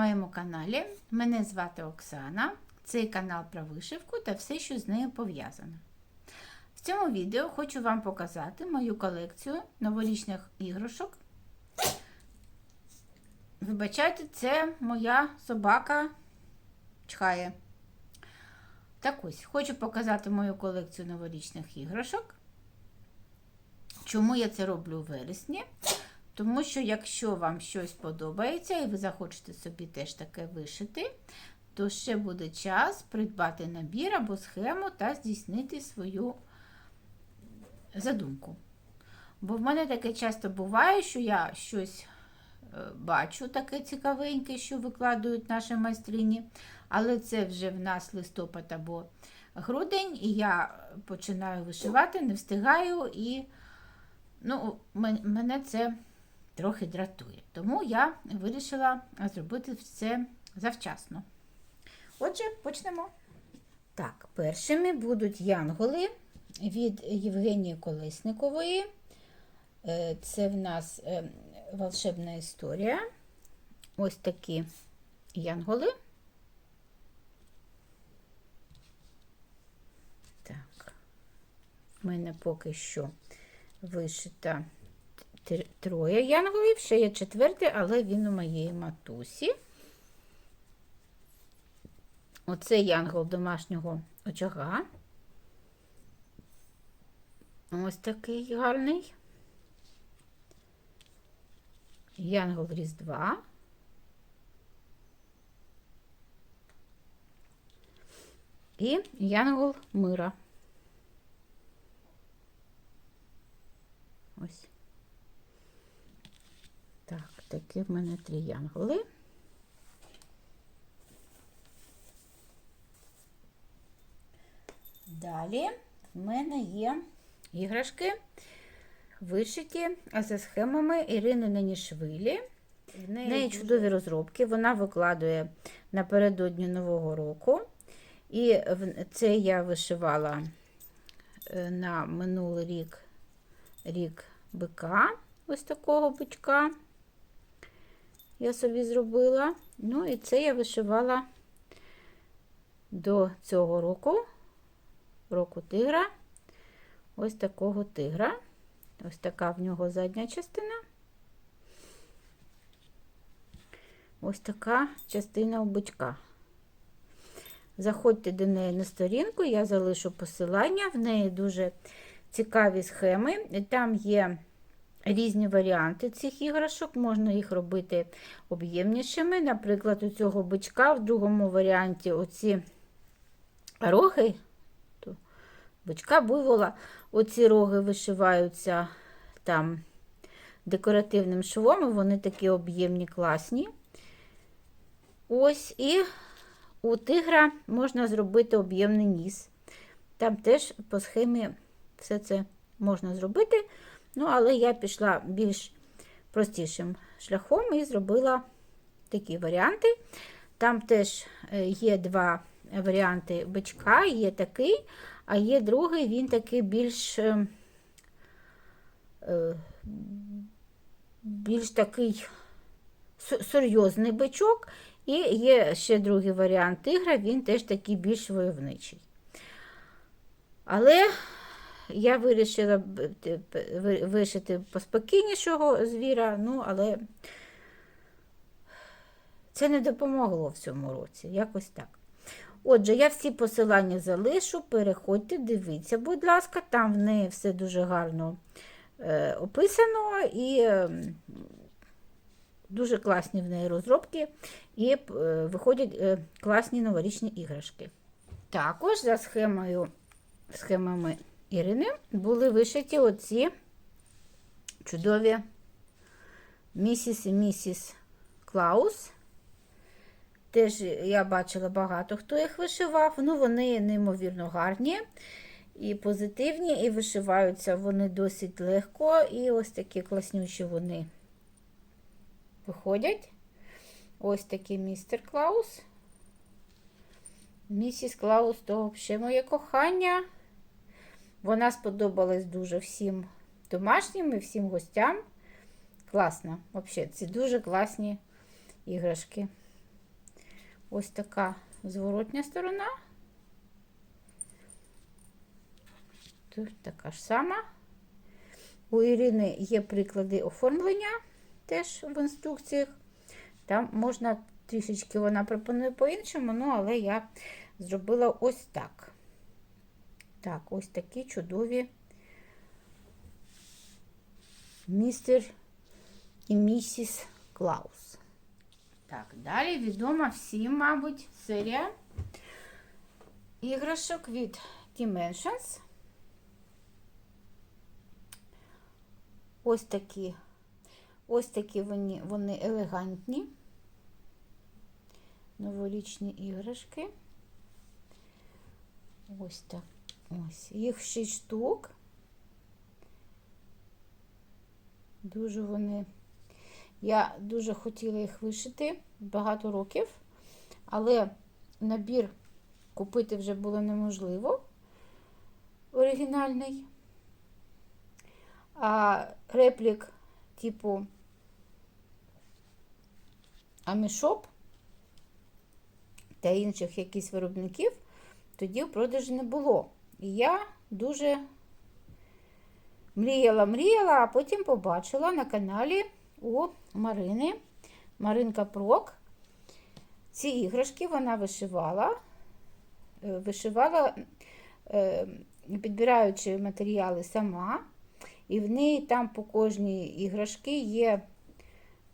Моєму каналі. Мене звати Оксана. Цей канал про вишивку та все, що з нею пов'язано. В цьому відео хочу вам показати мою колекцію новорічних іграшок. Вибачайте, це моя собака чхає. Так ось, хочу показати мою колекцію новорічних іграшок. Чому я це роблю у вересні? Тому що, якщо вам щось подобається і ви захочете собі теж таке вишити, то ще буде час придбати набір або схему та здійснити свою задумку. Бо в мене таке часто буває, що я щось бачу таке цікавеньке, що викладають наші майстрині, але це вже в нас листопад або грудень, і я починаю вишивати, не встигаю, і ну, мене це трохи дратує. Тому я вирішила зробити все завчасно. Отже, почнемо. Так, першими будуть янголи від Євгенії Колесникової. Це в нас волшебна історія. Ось такі янголи. Так, в мене поки що вишита троє янголів, ще є четвертий, але він у моєї матусі. Оце янгол домашнього очага. Ось такий гарний. Янгол Різдва. І янгол мира. Ось. Так, такі в мене три. Далі в мене є іграшки, вишиті за схемами Ірини Нанішвилі. В неї, в неї чудові розробки. Вона викладує напередодні Нового року. І це я вишивала е, на минулий рік рік бика, ось такого бичка я собі зробила. Ну, і це я вишивала до цього року, року тигра, ось такого тигра. Ось така в нього задня частина. Ось така частина у бичка. Заходьте до неї на сторінку, я залишу посилання, в неї дуже цікаві схеми. Там є різні варіанти цих іграшок, можна їх робити об'ємнішими. Наприклад, у цього бичка в другому варіанті оці роги, бичка буйвола, оці роги вишиваються там декоративним швом, і вони такі об'ємні, класні. Ось, і у тигра можна зробити об'ємний ніс. Там теж по схемі все це можна зробити. Ну, але я пішла більш простішим шляхом і зробила такі варіанти. Там теж е, є два варіанти бичка, є такий, а є другий, він такий більш е, е, більш такий серйозний бичок. І є ще другий варіант тигра, він теж такий більш войовничий. Але я вирішила вишити поспокійнішого звіра, ну, але це не допомогло в цьому році. Якось так. Отже, я всі посилання залишу, переходьте, дивіться, будь ласка, там в неї все дуже гарно е, описано і е, дуже класні в неї розробки, і е, виходять е, класні новорічні іграшки. Також за схемою, схемами Ірини були вишиті оці чудові місіс і місіс Клаус. Теж я бачила багато хто їх вишивав. Ну, вони неймовірно гарні і позитивні, і вишиваються вони досить легко. І ось такі класнючі вони виходять. Ось такий містер Клаус. Місіс Клаус то взагалі моє кохання. Вона сподобалась дуже всім домашнім і всім гостям. Класно, взагалі, це дуже класні іграшки. Ось така зворотня сторона. Тут така ж сама. У Ірини є приклади оформлення теж в інструкціях. Там можна трішечки вона пропонує по-іншому, ну, але я зробила ось так. Так, ось такі чудові містер і місіс Клаус. Так, далі відома всім, мабуть, серія іграшок від Dimensions. Ось такі, ось такі вони, вони елегантні, новорічні іграшки. Ось так. Ось. Їх 6 штук. Дуже вони. Я дуже хотіла їх вишити багато років, але набір купити вже було неможливо оригінальний. А реплік типу Амішоп та інших якісь виробників тоді в продажі не було. І я дуже мріяла, мріяла, а потім побачила на каналі у Марини, Маринка Прок. Ці іграшки вона вишивала, е, вишивала, е, підбираючи матеріали сама. І в неї там по кожній іграшки є,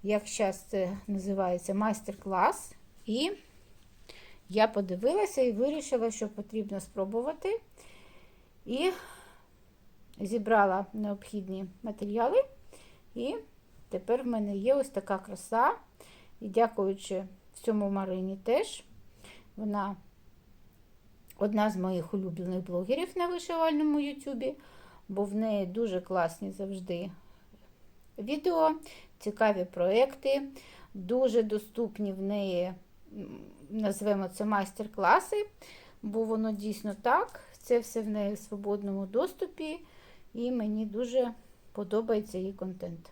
як зараз це називається, майстер-клас. І я подивилася і вирішила, що потрібно спробувати. І зібрала необхідні матеріали. І тепер в мене є ось така краса. І дякуючи всьому Марині теж, вона одна з моїх улюблених блогерів на вишивальному Ютубі, бо в неї дуже класні завжди відео, цікаві проекти, дуже доступні в неї, назвемо це майстер-класи, бо воно дійсно так. Це все в неї в свободному доступі, і мені дуже подобається її контент.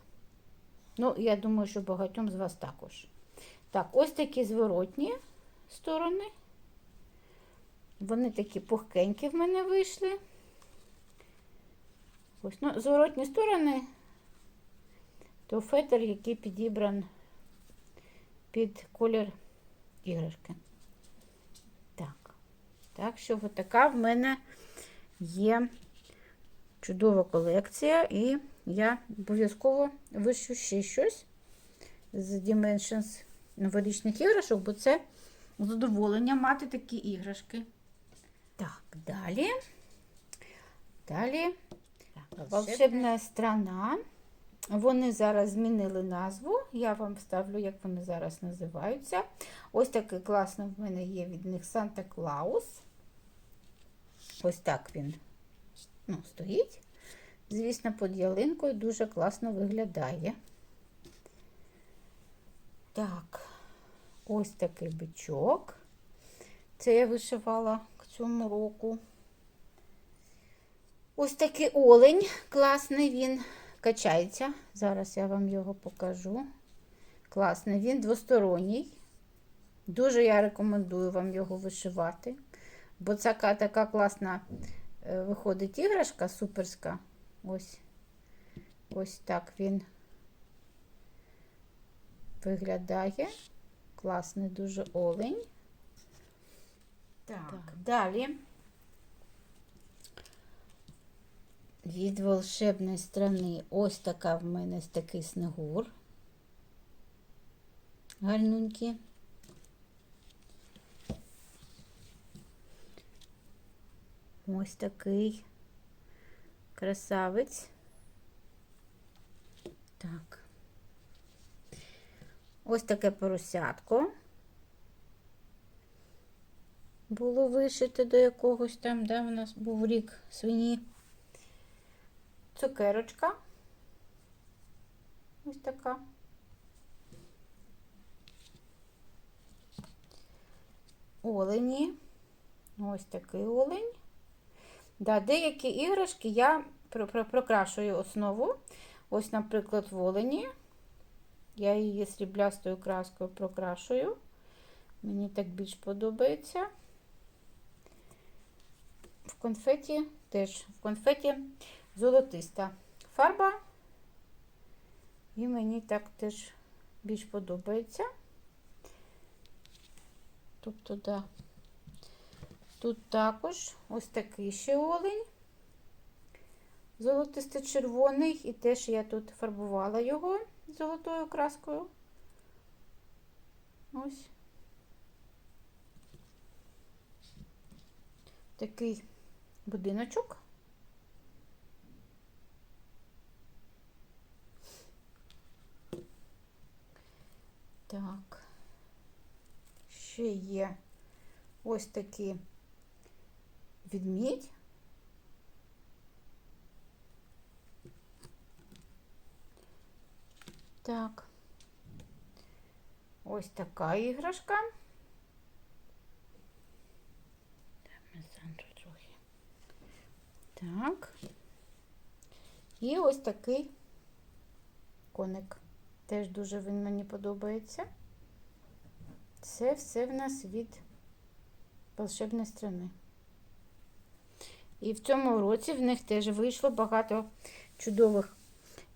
Ну, я думаю, що багатьом з вас також. Так, ось такі зворотні сторони. Вони такі пухкенькі в мене вийшли. Ось, ну, зворотні сторони, то фетр, який підібран під колір іграшки. Так, що ось така в мене є чудова колекція, і я обов'язково вищу ще щось з Dimensions новорічних іграшок, бо це задоволення мати такі іграшки. Так, далі. Далі. Волшебна страна. Вони зараз змінили назву. Я вам ставлю, як вони зараз називаються. Ось такий класний в мене є від них Санта Клаус. Ось так він ну, стоїть. Звісно, під ялинкою дуже класно виглядає. Так, ось такий бичок. Це я вишивала к цьому року. Ось такий олень класний, він качається. Зараз я вам його покажу. Класний, він двосторонній. Дуже я рекомендую вам його вишивати. Бо це така класна е, виходить іграшка суперська. Ось ось так він виглядає. Класний дуже олень. Так, так. далі. Від волшебної страни ось така в мене такий снегур. Гарнунький. Ось такий красавець. Так. Ось таке поросятко. Було вишите до якогось там, де в нас був рік свині. Цукерочка. Ось така. Олені. Ось такий олень. Да, Деякі іграшки я прокрашую основу. Ось, наприклад, в олені. Я її сріблястою краскою прокрашую. Мені так більш подобається. В конфеті теж в конфеті золотиста фарба. І мені так теж більш подобається. Тобто, да. Тут також ось такий ще олень. Золотисто-червоний, і теж я тут фарбувала його золотою краскою. Ось. Такий будиночок. Так, ще є ось такі відмідь. Так, ось така іграшка. Так. І ось такий коник. Теж дуже він мені подобається. Це все в нас від волшебної страни. І в цьому році в них теж вийшло багато чудових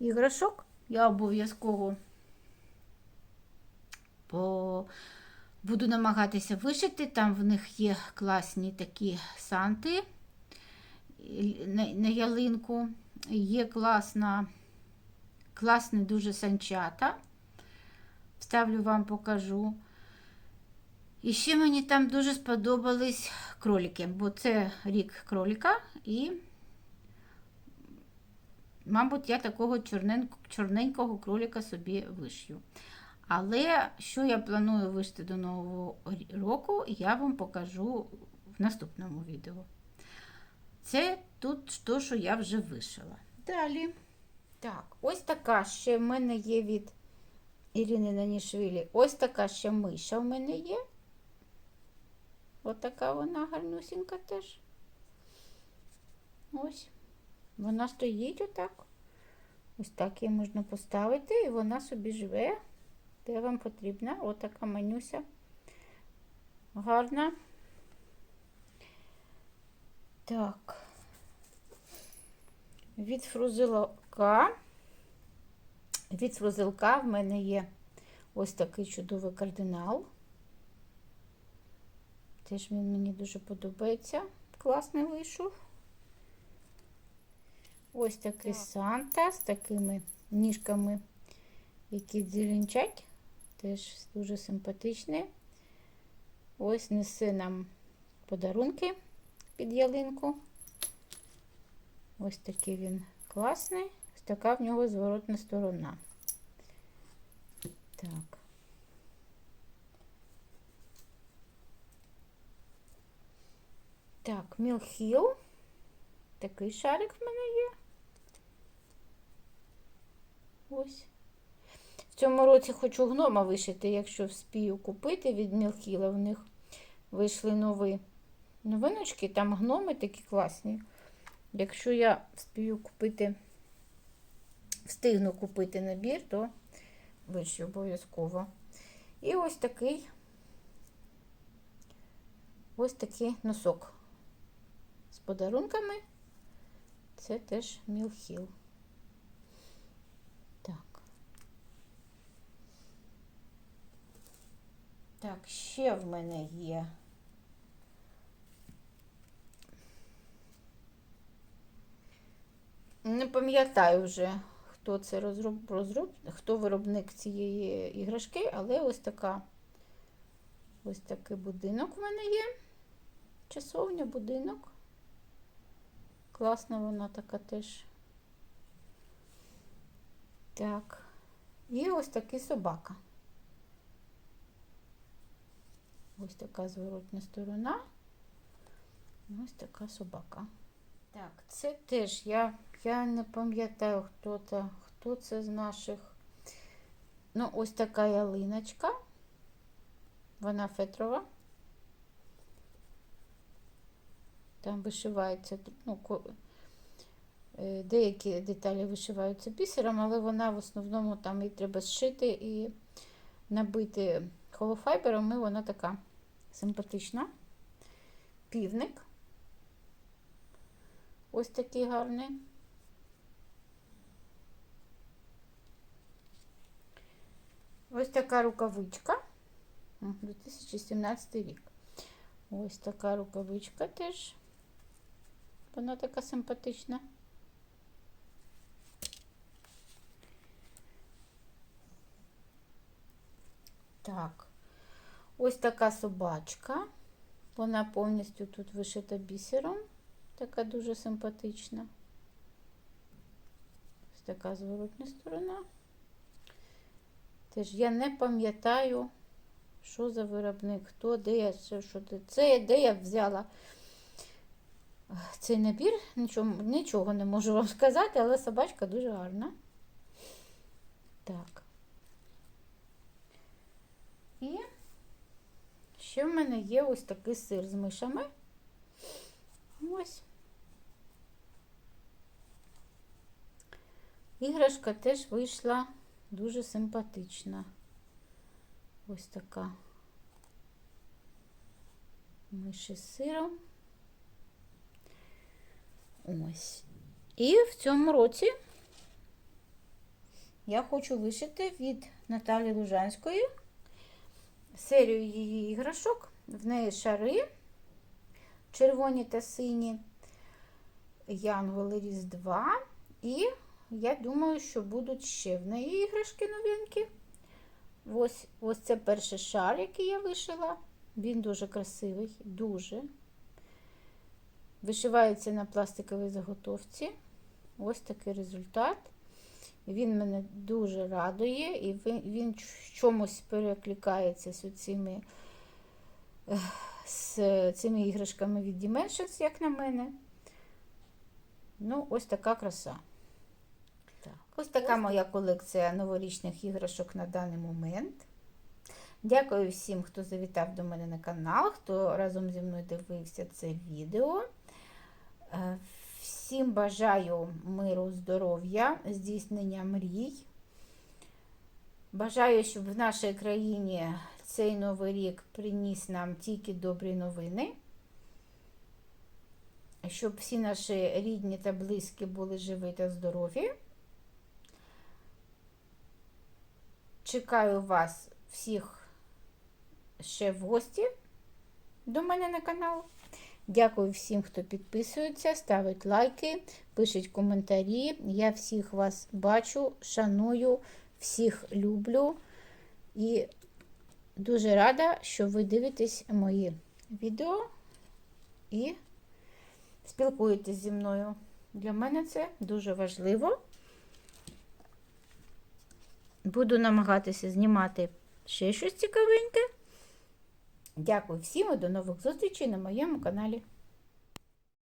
іграшок. Я обов'язково по... буду намагатися вишити. Там в них є класні такі санти на, ялинку. Є класна, класний дуже санчата. Вставлю вам покажу. І ще мені там дуже сподобались кролики, бо це рік кролика, і, мабуть, я такого чорненького кролика собі вишью. Але що я планую вишити до Нового року, я вам покажу в наступному відео. Це тут то, що я вже вишила. Далі. Так, ось така ще в мене є від Ірини Нанішвілі. Ось така ще миша в мене є. Ось така вона гарнюсінька теж. Ось. Вона стоїть отак. Ось так її можна поставити, і вона собі живе, де вам потрібна. Ось така манюся. Гарна. Так. Від фрузилка. Від фрузилка в мене є ось такий чудовий кардинал. Теж він мені дуже подобається. Класний вийшов. Ось такий так. Санта з такими ніжками, які дзеленчать. Теж дуже симпатичний. Ось несе нам подарунки під ялинку. Ось такий він класний. Ось така в нього зворотна сторона. Так. Так, Мілхіл. Такий шарик в мене є. Ось. В цьому році хочу гнома вишити, якщо вспію купити від Мілхіла. В них вийшли нові новиночки, там гноми такі класні. Якщо я вспію купити, встигну купити набір, то вишю обов'язково. І ось такий ось такий носок подарунками. Це теж мілхіл. Так. Так, ще в мене є. Не пам'ятаю вже, хто це розроб, розроб, хто виробник цієї іграшки, але ось така ось такий будинок в мене є. Часовня будинок. Класна вона така теж. Так. І ось такий собака. Ось така зворотня сторона. Ось така собака. Так, це теж я я не пам'ятаю, хто це, хто це з наших. Ну, ось така ялиночка. Вона фетрова. Там вишивається, ну, Е, Деякі деталі вишиваються бісером, але вона в основному там і треба зшити і набити холофайбером, і вона така симпатична. Півник. Ось такий гарний. Ось така рукавичка. 2017 рік. Ось така рукавичка теж. Вона така симпатична. Так, ось така собачка. Вона повністю тут вишита бісером. Така дуже симпатична. Ось така зворотня сторона. Теж я не пам'ятаю, що за виробник, хто, де я, що, це, це, де я взяла цей набір. Нічого, нічого не можу вам сказати, але собачка дуже гарна. Так. І ще в мене є ось такий сир з мишами. Ось. Іграшка теж вийшла дуже симпатична. Ось така миші з сиром. Ось. І в цьому році я хочу вишити від Наталі Лужанської серію її іграшок. В неї шари червоні та сині, Янголи Різдва. І я думаю, що будуть ще в неї іграшки новинки. Ось, ось це перший шар, який я вишила. Він дуже красивий, дуже. Вишивається на пластиковій заготовці. Ось такий результат. Він мене дуже радує, і він, в чомусь перекликається з цими, з цими іграшками від Dimensions, як на мене. Ну, ось така краса. Так. Ось така моя колекція новорічних іграшок на даний момент. Дякую всім, хто завітав до мене на канал, хто разом зі мною дивився це відео. Е, Всім бажаю миру, здоров'я, здійснення мрій. Бажаю, щоб в нашій країні цей новий рік приніс нам тільки добрі новини, щоб всі наші рідні та близькі були живі та здорові. Чекаю вас всіх ще в гості до мене на канал. Дякую всім, хто підписується, ставить лайки, пишуть коментарі. Я всіх вас бачу, шаную, всіх люблю і дуже рада, що ви дивитесь мої відео і спілкуєтесь зі мною. Для мене це дуже важливо. Буду намагатися знімати ще щось цікавеньке. Дякую всім і до нових зустрічей на моєму каналі.